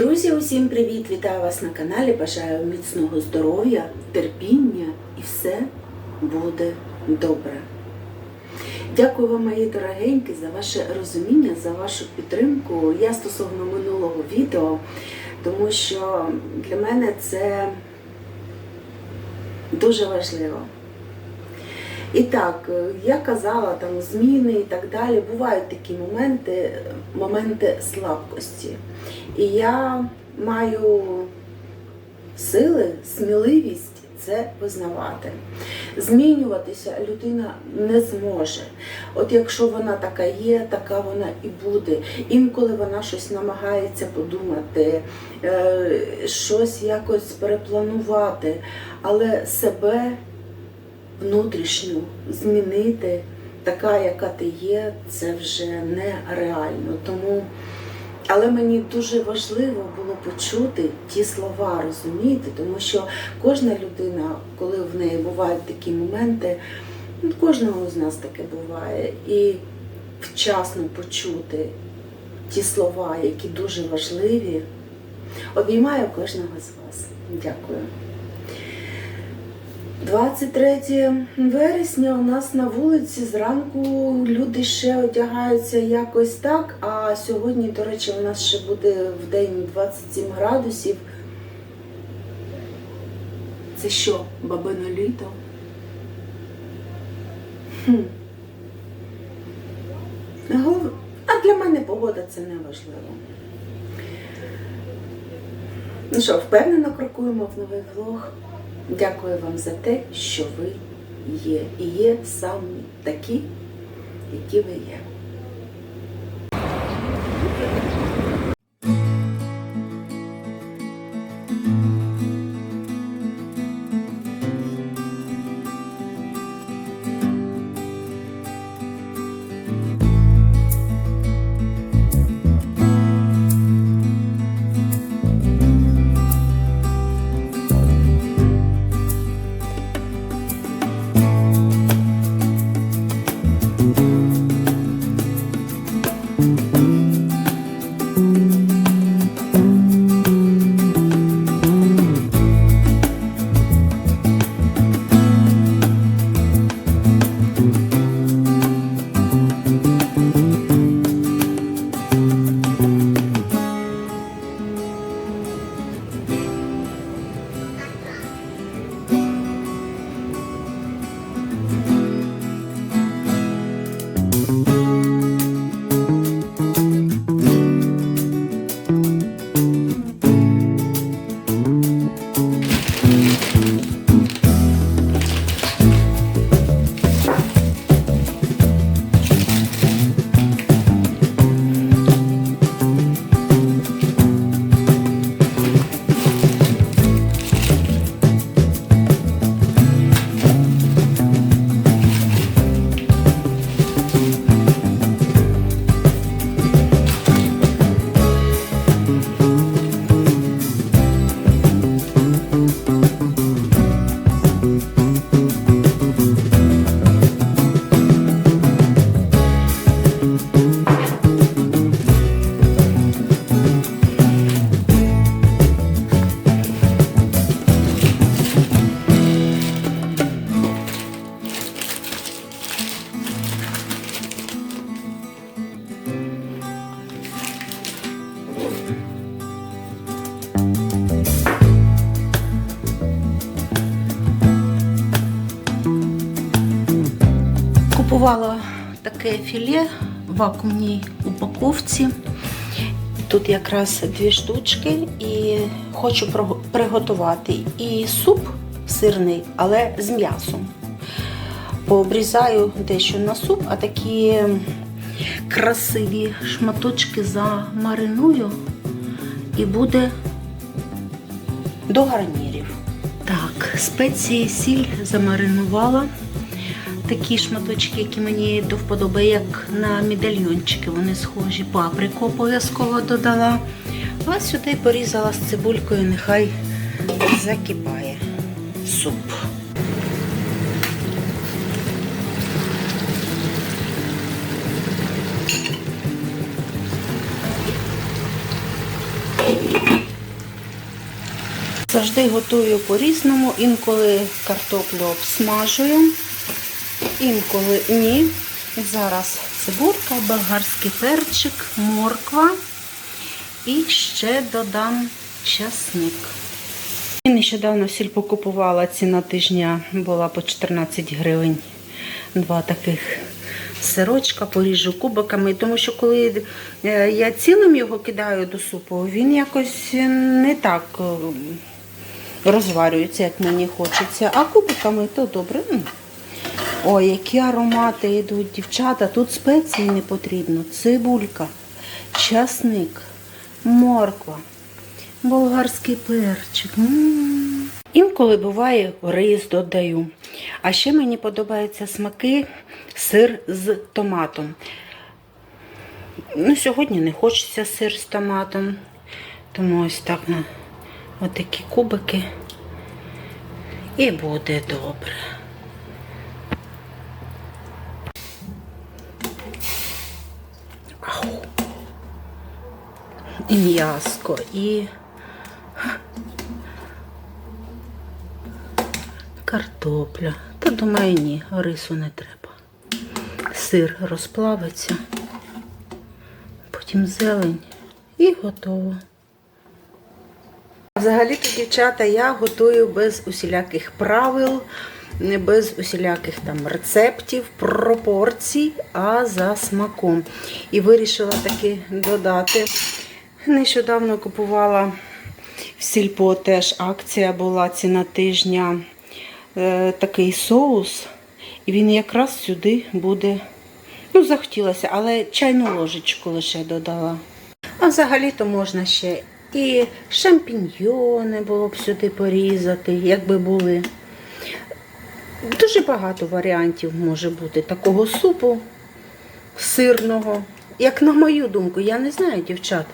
Друзі, усім привіт! Вітаю вас на каналі. Бажаю міцного здоров'я, терпіння і все буде добре. Дякую вам, мої дорогенькі, за ваше розуміння, за вашу підтримку. Я стосовно минулого відео, тому що для мене це дуже важливо. І так, я казала там зміни і так далі. Бувають такі моменти, моменти слабкості. І я маю сили, сміливість це визнавати. Змінюватися людина не зможе. От якщо вона така є, така вона і буде. Інколи вона щось намагається подумати, е, щось якось перепланувати, але себе внутрішню змінити, така, яка ти є, це вже нереально. Тому, але мені дуже важливо було почути ті слова, розумієте, тому що кожна людина, коли в неї бувають такі моменти, ну, кожного з нас таке буває, і вчасно почути ті слова, які дуже важливі, обіймаю кожного з вас. Дякую. 23 вересня у нас на вулиці зранку люди ще одягаються якось так, а сьогодні, до речі, у нас ще буде в день 27 градусів. Це що, бабине літо? Хм. А для мене погода це не важливо. Ну що, впевнено крокуємо в новий влог. Дякую вам за те, що ви є. І є самі такі, які ви є. Філе в вакуумній упаковці. Тут якраз дві штучки і хочу приготувати і суп сирний, але з м'ясом. Пообрізаю дещо на суп, а такі красиві шматочки замариную і буде до гарнірів. Так, спеції сіль замаринувала. Такі шматочки, які мені до вподоби, як на медальйончики, вони схожі. Паприку обов'язково додала. А сюди порізала з цибулькою, нехай закипає суп. Завжди готую по-різному, інколи картоплю обсмажую, інколи ні. Зараз цибурка, болгарський перчик, морква і ще додам часник. І Нещодавно в сільпо купувала ціна тижня була по 14 гривень. Два таких сирочка поріжу кубиками, тому що коли е, я цілим його кидаю до супу, він якось не так е, розварюється, як мені хочеться. А кубиками то добре. М. Ой, які аромати йдуть, дівчата. Тут спеції не потрібно. Цибулька, часник, морква, болгарський перчик. М. Інколи буває рис додаю. А ще мені подобаються смаки сир з томатом. Ну, сьогодні не хочеться сир з томатом. Тому ось так на отакі кубики. І буде добре. І м'яско, і картопля. Та думаю, ні, рису не треба. Сир розплавиться, потім зелень і готово. Взагалі-то, дівчата, я готую без усіляких правил, не без усіляких там рецептів, пропорцій, а за смаком. І вирішила таки додати. Нещодавно купувала в сільпо теж акція була ціна тижня е, такий соус. І він якраз сюди буде. Ну, захотілося, але чайну ложечку лише додала. А взагалі-то можна ще і шампіньйони було б сюди порізати, якби були. Дуже багато варіантів може бути такого супу сирного. Як на мою думку, я не знаю, дівчат.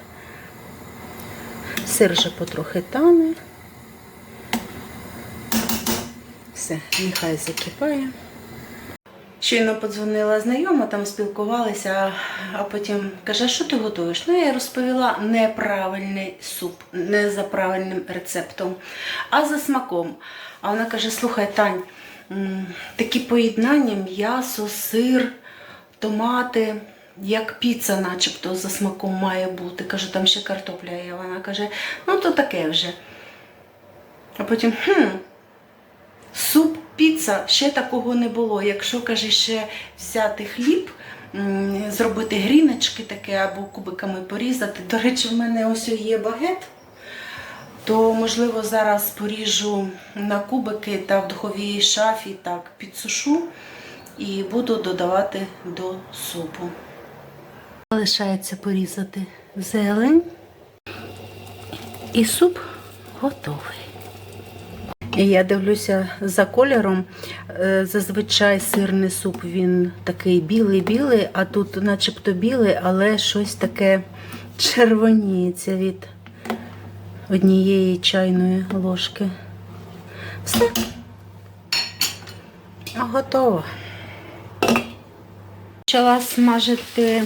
Сир вже потрохи тане. Все, нехай закипає. Щойно подзвонила знайома, там спілкувалися, а потім каже, що ти готуєш? Ну, я розповіла неправильний суп, не за правильним рецептом, а за смаком. А вона каже: слухай, Тань, такі поєднання, м'ясо, сир, томати, як піца, начебто, за смаком має бути. Кажу, там ще картопля є. Вона каже, ну то таке вже. А потім, хм, Суп, піца, ще такого не було. Якщо, каже, ще взяти хліб, зробити гріночки таке або кубиками порізати. До речі, в мене ось є багет, то, можливо, зараз поріжу на кубики та в духовій шафі так підсушу і буду додавати до супу. Залишається порізати зелень і суп готовий. Я дивлюся за кольором. Е, Зазвичай сирний суп він такий білий-білий, а тут начебто білий, але щось таке червоніється від однієї чайної ложки. Все. Готово. Почала смажити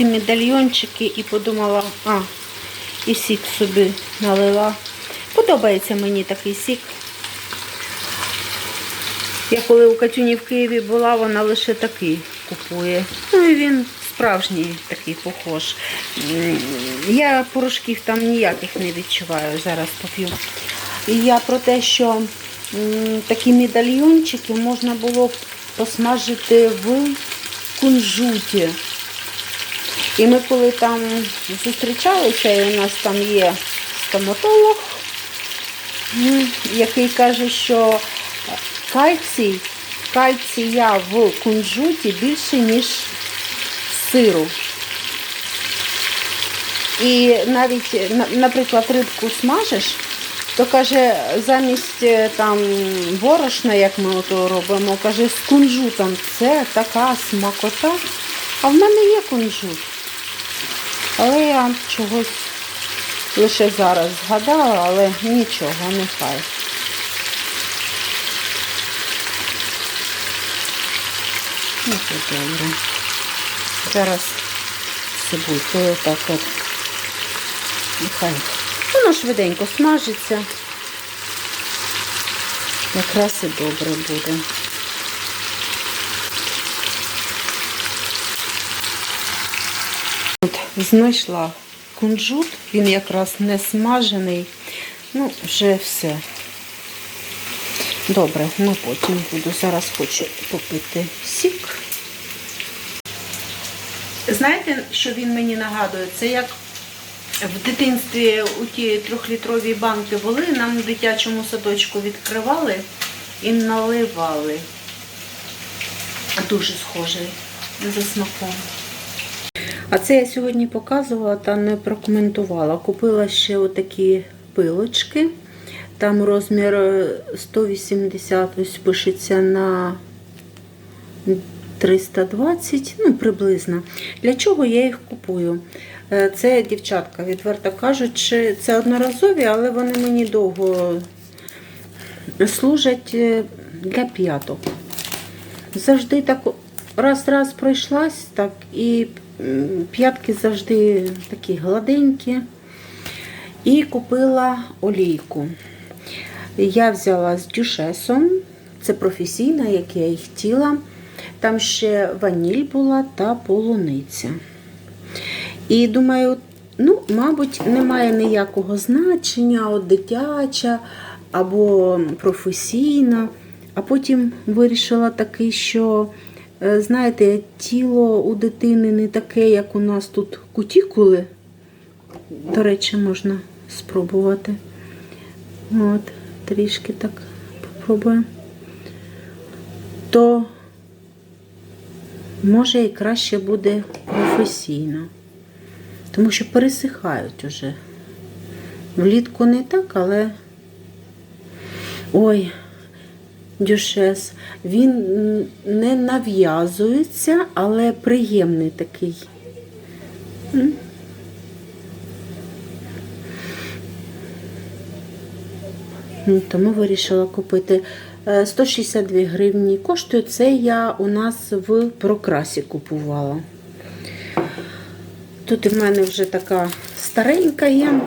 ці медальйончики і подумала, а, і сік собі налила. Подобається мені такий сік. Я коли у Катюні в Києві була, вона лише такий купує. Ну і він справжній такий похож. Я порошків там ніяких не відчуваю, зараз поп'ю. І я про те, що такі медальйончики можна було посмажити в кунжуті. І ми коли там зустрічалися, і у нас там є стоматолог, який каже, що кальцій, кальція в кунжуті більше, ніж сиру. І навіть, наприклад, рибку смажиш, то каже, замість е, там борошна, як ми ото робимо, каже, з кунжутом це така смакота. А в мене є кунжут. Але я чогось лише зараз згадала, але нічого, нехай. Ну, добре. Зараз цибулькою так от. Нехай. Воно швиденько смажиться. Якраз і добре буде. Знайшла кунжут, він якраз не смажений. Ну, вже все. Добре, ну потім буду. Зараз хочу попити сік. Знаєте, що він мені нагадує? Це як в дитинстві у ті трьохлітрові банки були, нам в дитячому садочку відкривали і наливали. Дуже схожий за смаком. А це я сьогодні показувала та не прокоментувала. Купила ще отакі пилочки. Там розмір е, 180, ось пишеться на 320, ну приблизно. Для чого я їх купую? Е, Це дівчатка, відверто кажучи, це одноразові, але вони мені довго служать е, для п'яток. Завжди так раз-раз пройшлась, так і п'ятки завжди такі гладенькі. І купила олійку. Я взяла з дюшесом, це професійна, як я і хотіла. Там ще ваніль була та полуниця. І думаю, ну, мабуть, немає ніякого значення, от дитяча або професійна. А потім вирішила таки, що, е, знаєте, тіло у дитини не таке, як у нас тут кутікули. До речі, можна спробувати. От, трішки так попробуємо. То може і краще буде професійно. Тому що пересихають уже. Влітку не так, але. Ой, дюшес. Він не нав'язується, але приємний такий. Тому вирішила купити Е, 162 гривні. Коштує це я у нас в прокрасі купувала. Тут в мене вже така старенька є,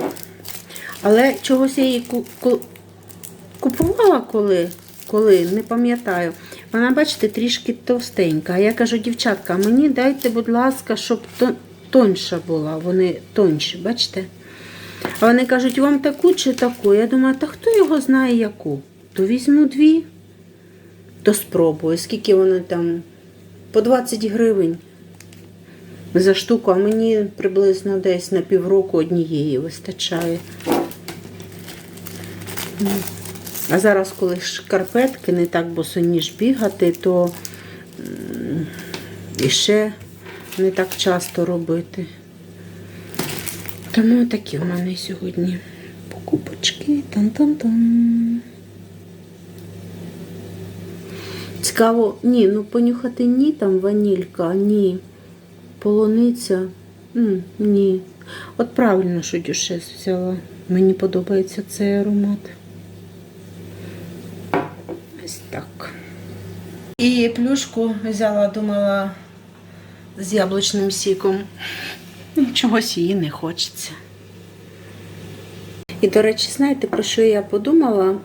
але чогось я її ку- ку- купувала коли, коли, не пам'ятаю. Вона, бачите, трішки товстенька. А я кажу, дівчатка, мені дайте, будь ласка, щоб тон- тоньша була. Вони тонші, бачите? А вони кажуть, вам таку чи таку? Я думаю, та хто його знає яку? То візьму дві, то спробую. Скільки вони там? По 20 гривень за штуку, а мені приблизно десь на півроку однієї вистачає. А зараз, коли шкарпетки не так босоніж бігати, то і ще не так часто робити. Тому такі в мене сьогодні покупочки. Тан-тан-тан. Цікаво, ні, ну понюхати ні, там ванілька, ні. Полуниця. Ні. От правильно, що дюшес взяла. Мені подобається цей аромат. Ось так. І плюшку взяла, думала, з яблучним сіком. Чогось її не хочеться. І, до речі, знаєте, про що я подумала?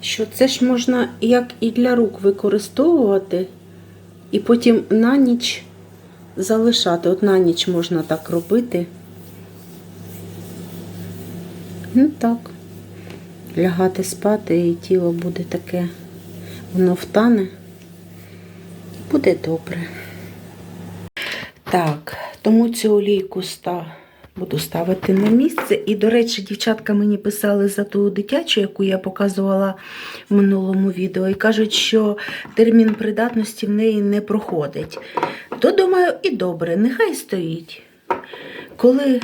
Що це ж можна як і для рук використовувати, і потім на ніч залишати. От на ніч можна так робити. Ну так. Лягати спати, і тіло буде таке, воно втане. Буде добре. Так, тому цю олійку ста... буду ставити на місце. І, до речі, дівчатка мені писали за ту дитячу, яку я показувала в минулому відео, і кажуть, що термін придатності в неї не проходить. То, думаю, і добре, нехай стоїть. Коли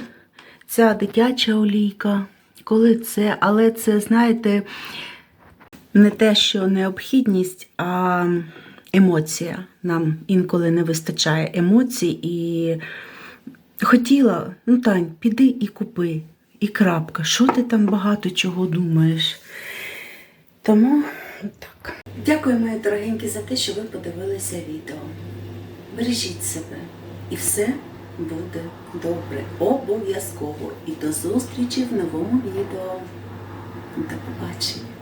ця дитяча олійка, коли це, але це, знаєте, не те, що необхідність, а емоція. Нам інколи не вистачає емоцій і хотіла, ну Тань, піди і купи, і крапка. Що ти там багато чого думаєш? Тому так. Дякую, мої дорогенькі, за те, що ви подивилися відео. Бережіть себе, і все буде добре. Обов'язково. І до зустрічі в новому відео. До побачення.